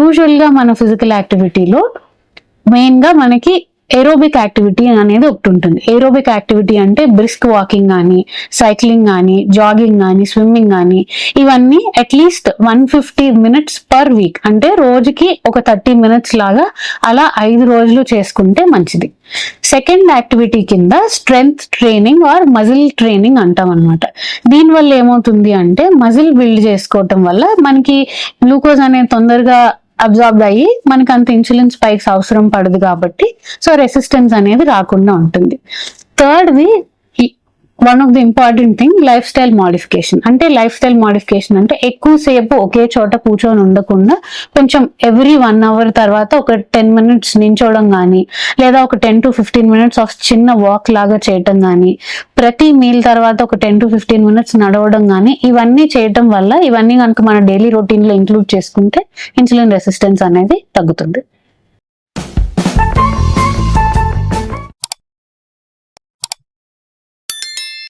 యూజువల్గా మన ఫిజికల్ యాక్టివిటీలో మెయిన్గా మనకి ఏరోబిక్ యాక్టివిటీ అనేది ఒకటి ఉంటుంది. ఏరోబిక్ యాక్టివిటీ అంటే బ్రిస్క్ వాకింగ్ కానీ సైక్లింగ్ కానీ జాగింగ్ కానీ స్విమ్మింగ్ కానీ ఇవన్నీ at least one fifty minutes per week అంటే రోజుకి ఒక థర్టీ మినిట్స్ లాగా అలా ఐదు రోజులు చేసుకుంటే మంచిది. సెకండ్ యాక్టివిటీ కింద strength training or muscle training అంటాం అనమాట దీనివల్ల ఏమవుతుంది అంటే మజిల్ బిల్డ్ చేసుకోవటం వల్ల మనకి గ్లూకోజ్ అనేది తొందరగా అబ్జార్బ్ అయ్యి మనకు అంత ఇన్సులిన్ స్పైక్స్ అవసరం పడదు కాబట్టి సో రెసిస్టెన్స్ అనేది రాకుండా ఉంటుంది. థర్డ్ది one of the important thing lifestyle modification అంటే లైఫ్ స్టైల్ మాడిఫికేషన్ అంటే ఎక్కువసేపు ఒకే చోట కూర్చొని ఉండకుండా కొంచెం ఎవ్రీ వన్ అవర్ తర్వాత ఒక టెన్ మినిట్స్ నించోవడం కానీ లేదా ఒక ten to fifteen minutes of చిన్న వాక్ లాగా చేయటం కానీ ప్రతి మీల్ తర్వాత ఒక టెన్ టు ఫిఫ్టీన్ మినిట్స్ నడవడం కానీ ఇవన్నీ చేయటం వల్ల ఇవన్నీ కనుక మన డైలీ రొటీన్లో ఇంక్లూడ్ చేసుకుంటే ఇన్సులిన్ రెసిస్టెన్స్ అనేది తగ్గుతుంది.